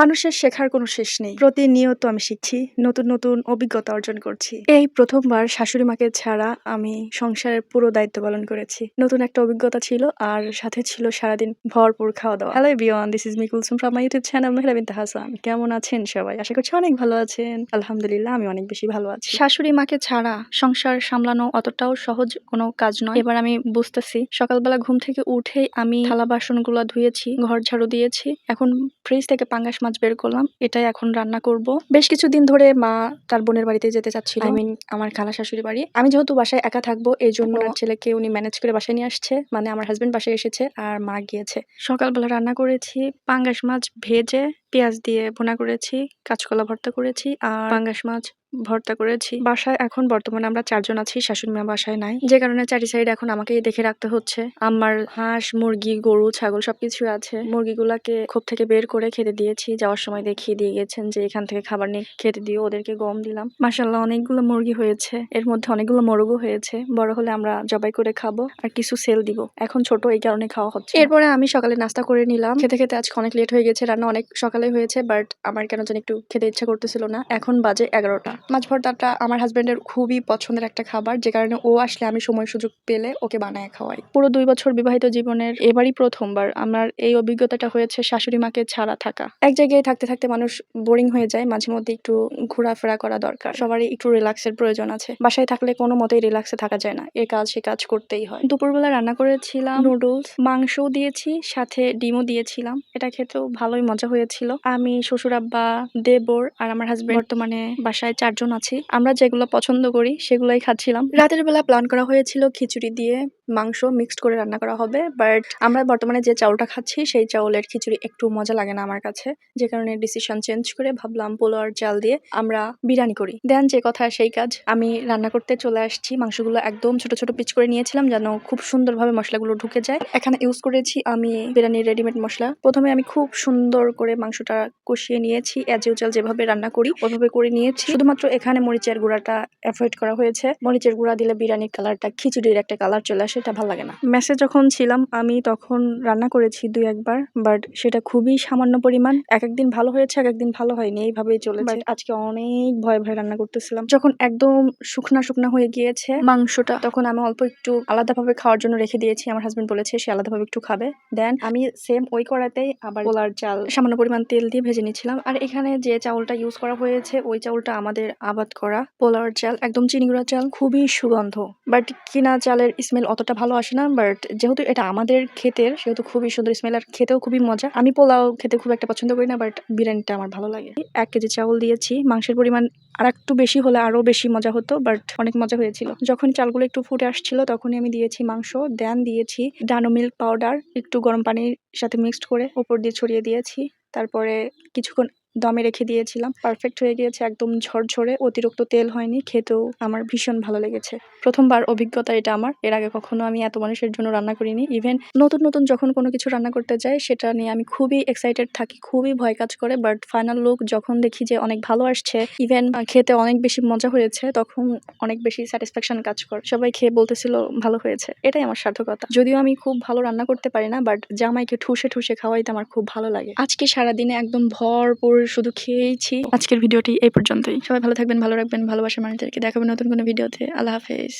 মানুষের শেখার কোনো শেষ নেই। প্রতিনিয়ত আমি শিখছি, নতুন নতুন অভিজ্ঞতা অর্জন করছি। এই প্রথমবার শাশুড়ি মাকে ছাড়া আমি সংসারের পুরো দায়িত্ব পালন করেছি। নতুন একটা অভিজ্ঞতা ছিল আর সাথে ছিল সারাদিন ভরপুর খাওয়া দাওয়া hello বিয়ন this is me Kulsum from my YouTube channel Mehra Binte Hasan কেমন আছেন সবাই? আশা করছি অনেক ভালো আছেন। আলহামদুলিল্লাহ, আমি অনেক বেশি ভালো আছি। শাশুড়ি মাকে ছাড়া সংসার সামলানো অতটাও সহজ কোনো কাজ নয়। এবার আমি বুঝতেছি, সকালবেলা ঘুম থেকে উঠেই আমি থালা বাসনগুলো ধুয়েছি, ঘর ঝাড়ু দিয়েছি। এখন ফ্রিজ থেকে পাঙ্গাস বের করলাম এটাই এখন রান্না করব। বেশ কিছুদিন ধরে মা তার বোনের বাড়িতে যেতে চাচ্ছিল। আই মিন আমার খালা শাশুড়ি বাড়ি। আমি যেহেতু বাসায় একা থাকব এই জন্য আমার ছেলেকে উনি ম্যানেজ করে বাসায় নিয়ে আসছে। মানে আমার হাজবেন্ড বাসায় এসেছে আর মা গিয়েছে। সকালবেলা রান্না করেছি পাঙ্গাস মাছ ভেজে পেঁয়াজ দিয়ে ভোনা করেছি কাঁচকলা ভর্তা করেছি আর পাঙ্গাস মাছ ভর্তা করেছি। বাসায় এখন বর্তমানে আমরা চারজন আছি, শাশুড়ি মা বাসায় নাই। যে কারণে চারি সাইড এখন আমাকেই দেখে রাখতে হচ্ছে। আমার হাঁস, মুরগি, গরু, ছাগল সবকিছু আছে। মুরগিগুলাকে খোপ থেকে বের করে খেতে দিয়েছি। যাওয়ার সময় দেখিয়ে দিয়ে গেছেন যে এখান থেকে খাবার নিয়ে খেতে দিয়ে ওদেরকে গম দিলাম। মাসাল্লাহ অনেকগুলো মুরগি হয়েছে। এর মধ্যে অনেকগুলো মোরগও হয়েছে। বড় হলে আমরা জবাই করে খাব আর কিছু সেল দিব। এখন ছোট এই কারণে খাওয়া হচ্ছে। এরপরে আমি সকালে নাস্তা করে নিলাম। খেতে খেতে আজকে অনেক লেট হয়ে গেছে, রান্না অনেক সকালে হয়েছে বাট আমার কেন যেন একটু খেতে ইচ্ছা করতেছিল না। এখন বাজে এগারোটা। মাছ ভর্তাটা আমার হাজবেন্ডের খুবই পছন্দের একটা খাবার, যে কারণে ও আসলে আমি সময় সুযোগ পেলে ওকে বানায় খাওয়াই। পুরো দুই বছর বিবাহিত জীবনের এবারই প্রথমবার আমার এই অভিজ্ঞতাটা হয়েছে শাশুড়ি মাকে ছাড়া থাকা। এক জায়গায় থাকতে থাকতে মানুষ বোরিং হয়ে যায়, মাঝে মধ্যে একটু ঘোরাফেরা করা দরকার। সবারই একটু রিল্যাক্সের প্রয়োজন আছে। বাসায় থাকলে কোনো মতেই রিল্যাক্সে থাকা যায় না, এ কাজ সে কাজ করতেই হয়। দুপুরবেলা রান্না করেছিলাম নুডলস মাংসও দিয়েছি, সাথে ডিমও দিয়েছিলাম। এটা খেতেও ভালোই মজা হয়েছিল। আমি শ্বশুর আব্বা, দেবর আর আমার হাজবেন্ড বর্তমানে বাসায় চারজন আছি। আমরা যেগুলো পছন্দ করি, সেগুলোই খাচ্ছিলাম। রাতের বেলা প্ল্যান করা হয়েছিল খিচুড়ি দিয়ে মাংস মিক্সড করে রান্না করা হবে বাট আমরা বর্তমানে যে চাউলটা খাচ্ছি, সেই চাউলের খিচুড়ি একটু মজা লাগে না আমার কাছে। যে কারণে ডিসিশন চেঞ্জ করে ভাবলাম পোলোয়ার চাল দিয়ে আমরা বিরিয়ানি করি। দেন যে কথা, সেই কাজ। আমি রান্না করতে চলে আসছি। মাংসগুলো একদম ছোট ছোট পিচ করে নিয়েছিলাম যেন খুব সুন্দরভাবে মশলাগুলো ঢুকে যায়। এখানে ইউজ করেছি আমি বিরিয়ানির রেডিমেড মশলা। প্রথমে আমি খুব সুন্দর করে মাংসটা কষিয়ে নিয়েছি। অ্যাজ ইউজাল যেভাবে রান্না করি, ওভাবে করে নিয়েছি। শুধুমাত্র এখানে মরিচের গুঁড়াটা অ্যাভয়েড করা হয়েছে। মরিচের গুঁড়া দিলে বিরিয়ানির কালারটা খিচুড়ির একটা কালার চলে আসে। এটা ভালো লাগে না। মেসে যখন ছিলাম আমি তখন রান্না করেছি দুই একবার বাট সেটা খুবই সামান্য পরিমাণ। এক একদিন ভালো হয়েছে এক একদিন ভালো হয়নি এইভাবেই চলেছে। But আজকে অনেক ভয় ভয় রান্না করতেছিলাম। যখন একদম শুকনা শুকনা হয়ে গিয়েছে মাংসটা। তখন আমি অল্প একটু আলাদাভাবে খাওয়ার জন্য রেখে দিয়েছি। আমার হাজবেন্ড বলেছে সে আলাদাভাবে একটু খাবে। দেন আমি সেম ওই কড়াতেই আবার পোলার চাল। সামান্য পরিমাণ তেল দিয়ে ভেজে নিচ্ছিলাম আর এখানে যে চাউলটা ইউজ করা হয়েছে ওই চাউলটা আমাদের আবাদ করা পোলার চাল একদম চিনি গুঁড়া চাল। খুবই সুগন্ধ। বাট কিনা চালের স্মেল অতটা ভালো আসে না বাট যেহেতু এটা আমাদের ক্ষেতের, সেহেতু খুবই সুন্দর স্মেল আর খেতেও খুবই মজা। আমি পোলাও খেতে খুব একটা পছন্দ করি না বাট বিরিয়ানিটা আমার ভালো লাগে। এক কেজি চাউল দিয়েছি, মাংসের পরিমাণ আর একটু বেশি হলে আরও বেশি মজা হতো বাট অনেক মজা হয়েছিল। যখন চালগুলো একটু ফুটে আসছিল, তখনই আমি দিয়েছি মাংস দেন দিয়েছি ডানো মিল্ক পাউডার একটু গরম পানির সাথে মিক্সড করে ওপর দিয়ে ছড়িয়ে দিয়েছি। তারপরে কিছুক্ষণ দমে রেখে দিয়েছিলাম। পারফেক্ট হয়ে গিয়েছে, একদম ঝরঝরে, অতিরিক্ত তেল হয়নি, খেতেও আমার ভীষণ ভালো লেগেছে। প্রথমবার অভিজ্ঞতা এটা আমার, এর আগে কখনো আমি এত মানুষের জন্য রান্না করিনি। ইভেন নতুন নতুন যখন কোনো কিছু রান্না করতে যাই, সেটা নিয়ে আমি খুবই এক্সাইটেড থাকি, খুবই ভয় কাজ করে বাট ফাইনাল লুক যখন দেখি যে অনেক ভালো আসছে ইভেন খেতে অনেক বেশি মজা হয়েছে, তখন অনেক বেশি স্যাটিসফ্যাকশন কাজ করে। সবাই খেয়ে বলতেছিল, ভালো হয়েছে। এটাই আমার সার্থকতা। যদিও আমি খুব ভালো রান্না করতে পারি না বাট জামাইকে ঠুসে ঠুসে খাওয়াইতে আমার খুব ভালো লাগে। আজকে সারাদিনে একদম ভরপুর শুধু খেয়েছি আজকের ভিডিওটি এই পর্যন্তই। সবাই ভালো থাকবেন ভালো রাখবেন ভালোবাসার মানুষদেরকে দেখাবেন নতুন কোনো ভিডিওতে। আল্লাহ হাফেজ।